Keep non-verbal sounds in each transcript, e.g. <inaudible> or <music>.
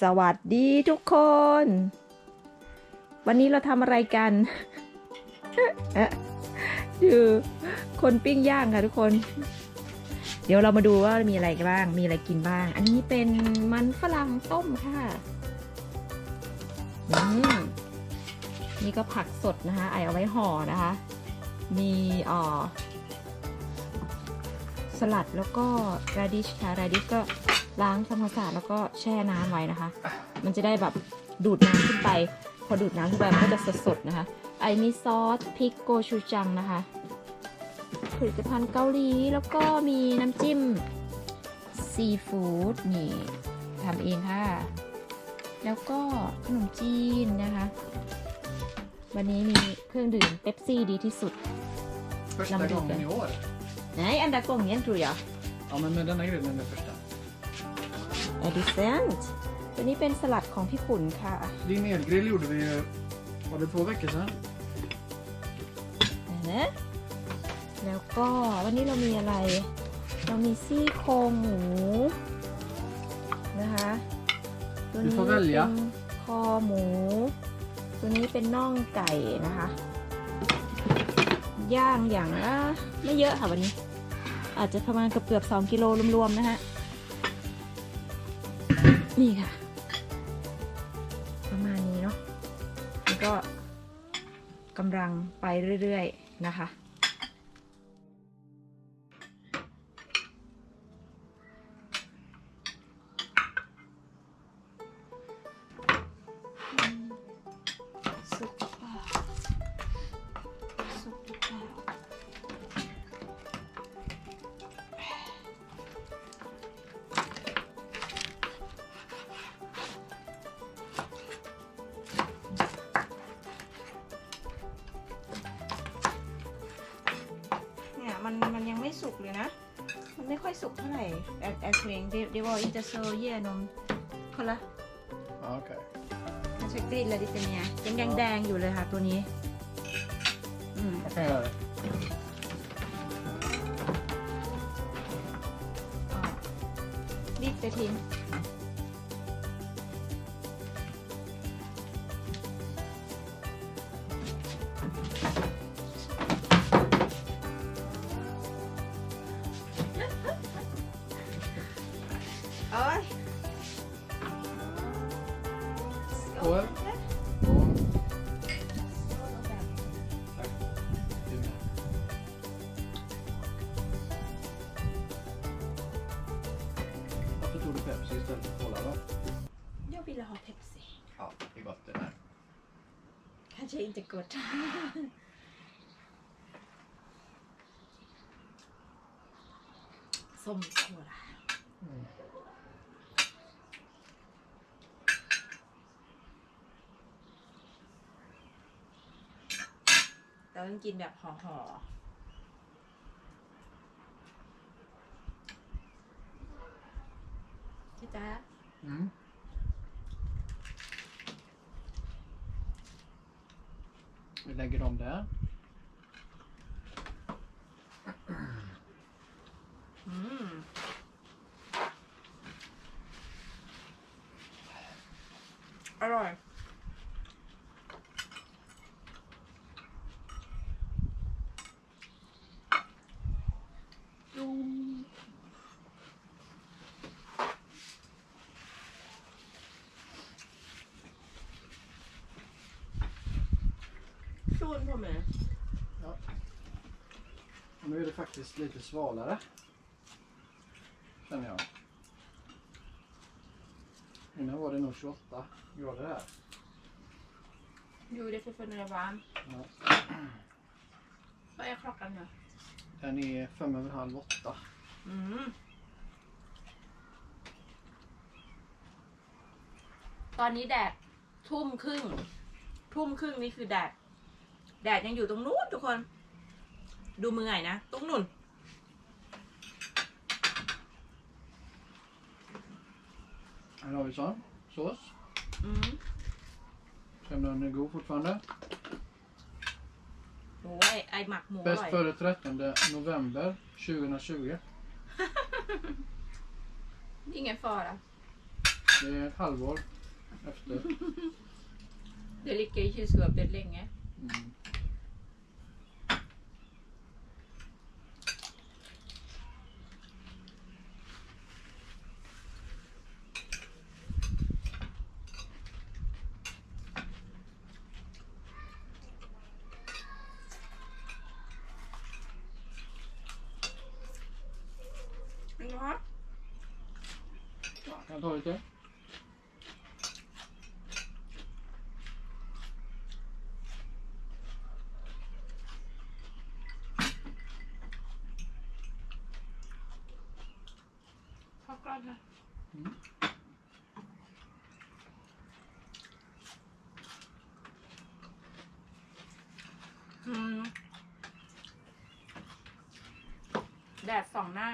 สวัสดีทุกคน วันนี้เราทำอะไรกันคือคนปิ้งย่างค่ะทุกคน เดี๋ยวเรามาดูว่ามีอะไรบ้าง มีอะไรกินบ้าง อันนี้เป็นมันฝรั่งต้มค่ะนี่ก็ผักสดนะคะ ไอเอาไว้ห่อนะคะ มีอ่อสลัดแล้วก็ราดิชค่ะราดิชก็ ล้างทำความสะอาดแล้วก็แช่น้ำไว้นะคะ มันจะได้แบบดูดน้ำขึ้นไป พอดูดน้ำขึ้นไปมันก็จะสดๆนะคะ ไอมีซอสพริกโกชูจังนะคะ ผลิตภัณฑ์เกาหลีแล้วก็มีน้ำจิ้มซีฟู้ดนี่ทำเองค่ะ แล้วก็ขนมจีนนะคะ วันนี้มีเครื่องดื่มเป๊ปซี่ดีที่สุด Första Lambricka. gången i år. ไหนอันดากงเงี้ย tror jag Ja, men med denna grillen är det första. Är det sant ตัวนี้เป็นสลัดของพี่ขุนค่ะ Din elgrill gjorde vi ju, var det två veckor sedan? นะแล้วก็วันนี้เรามีอะไร เรามีซี่โครงหมูนะคะ ตัวนี้ Du får välja. เป็นคอหมู ตัวนี้เป็นน่องไก่นะคะ ย่างอย่างละไม่เยอะค่ะวันนี้ อาจจะประมาณเกือบเกือบๆสองกิโลรวมๆ นะฮะ นี่ค่ะ ประมาณนี้เนาะแล้วก็กำลังไปเรื่อยๆนะคะ สุกเท่าไหร่แอดแอดเพลงเดเดวออินเตอร์โซเยนมคนละ Ja, okej. มันจะกรีนเลยดิเซเนียยังแดงแดงๆอยู่เลยค่ะตัวนี้ อืม Jag kan göra det. อ่ารีบไปทิ้ง Skål. Jag ville ha Pepsi. Ja, det är gott det där. Kanske inte gott. Som Cola. Mm. Tớ ต้องกินแบบห่อๆพี่จ๊ะ Mm. Vi lägger dem där. อืม อร่อย Son på mig. Och nu är det faktiskt lite svalare. Känner jag. Innan var det nog 28 grader här. Jo, det är fortfarande varmt. Ja. Vad är klockan nu? Den är fem över halv åtta. อืม ตอนนี้แดดทุ่มครึ่ง ทุ่มครึ่งนี่คือแดด แดดยังอยู่ตรงนู้นทุกคน ดูมือไงนะตรงนู้น Här har vi sån. Sås. อืม Se om den är god fortfarande. โอ้ยไอหมักหมูอ Bäst ร่อย före 13 november 2020. นี่ไงฟอร์อะ Det är ett halvår efter. Det ligger i kylskåpet länge. Mm. Vill du ha? Ja, kan jag ta lite? Choklad här. Mm. Mm. แดดสองหน้า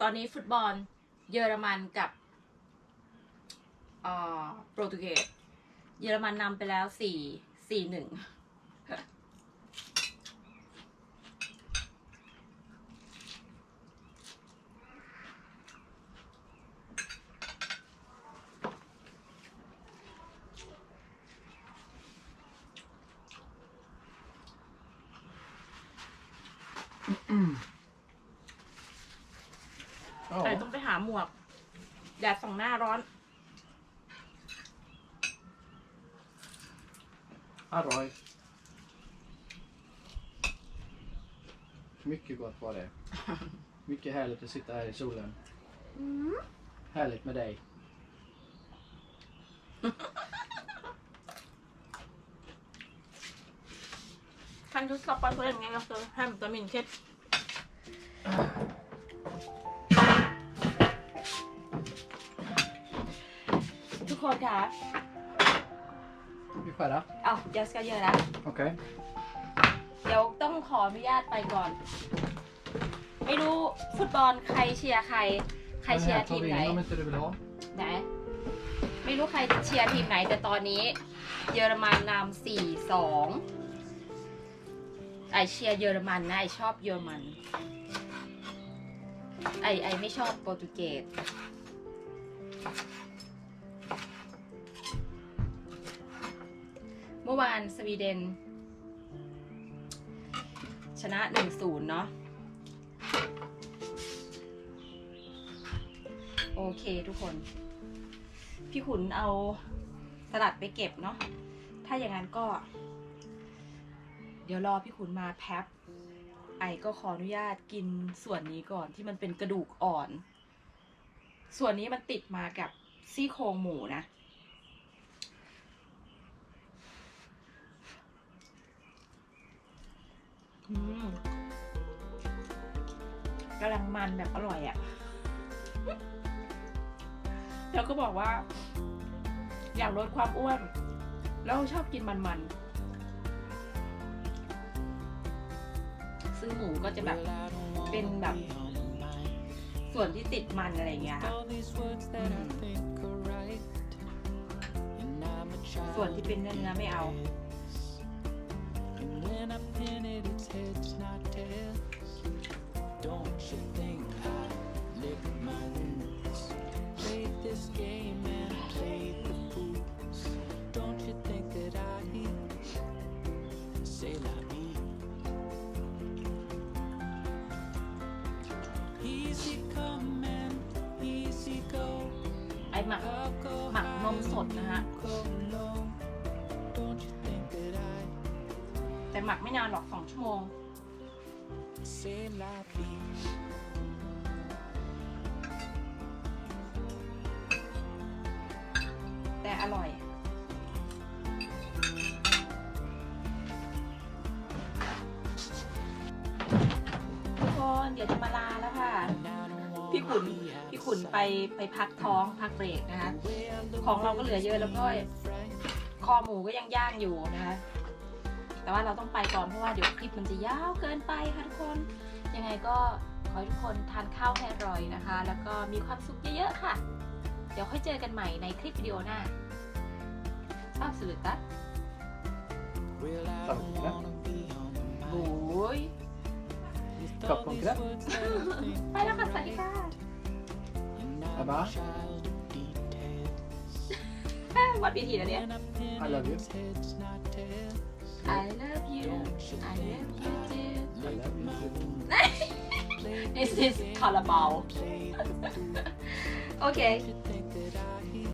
ตอนนี้ฟุตบอลเยอรมันกับโปรตุเกสเยอรมันนำไปแล้วสี่สี่หนึ่งแต่ Ja, ต้องไป หาหมวกแดดสองหน้าร้อน Arroj. Mycket gott var det. Mycket härligt att sitta här i solen. Härligt med dig. Kan du stoppa så länge jag ska hämta min kex? คนคะ Vi skära? เอาเดี๋ยว ska göra Okej. เดี๋ยวต้องขออนุญาตไปก่อน ไม่รู้ฟุตบอลใครเชียร์ใคร ใคร Den เชียร์ här ที tar ม vi ไหน in om inte du vill ha. ไหน ไม่รู้ใครเชียร์ทีมไหน แต่ตอนนี้ เยอรมันนำสี่สองไอเชียร์เยอรมันนะไอชอบเยอรมัน ไอไอไม่ชอบโปรตุเกส เมื่อวานสวีเดน ชนะ 1-0 เนาะโอเคทุกคน พี่ขุนเอาสลัดไปเก็บเนาะถ้าอย่างนั้นก็ เดี๋ยวรอพี่ขุนมาแพ็บไอก็ขออนุญาตกินส่วนนี้ก่อนที่มันเป็นกระดูกอ่อน ส่วนนี้มันติดมากับซี่โครงหมูนะ อืม กำลังมันแบบอร่อยอะ่ะ แล้วก็บอกว่า อยากลดความอ้วน แล้วชอบกินมันๆ ซื้อหมูก็จะแบบเป็นแบบ ส่วนที่ติดมันอะไรเงี้ยค่ะส่วนที่เป็นเนื้อไม่เอา ไอหมักหมักนมสดนะฮะ แต่หมักไม่นานหรอกสองชั่วโมงแต่อร่อยทุกคนเดี๋ยวจะมาลาแล้ว พี่ขุน be พี่พี่ขุนไปไปพักท้องพักเบรกนะคะ ของเราก็เหลือเยอะแล้วก็คอหมูก็ยังย่างอยู่นะคะ แต่ว่าเราต้องไปก่อนเพราะว่าเดี๋ยวคลิปมันจะยาวเกินไปค่ะทุกคน ยังไงก็ขอให้ทุกคนทานข้าวให้อร่อยนะคะ แล้วก็มีความสุขเยอะๆค่ะ เดี๋ยวค่อยเจอกันใหม่ในคลิปวิดีโอหน้า Absolut Well, I don't Tack. wanna be on my โอ้ย With Kopp all och these kräm. words that I think ไปแล้วค่ะสวัสดีค่ะ Diba? What did he do? I love you. I love you. I love you. I love you <laughs> this is Calabao. <laughs> okay.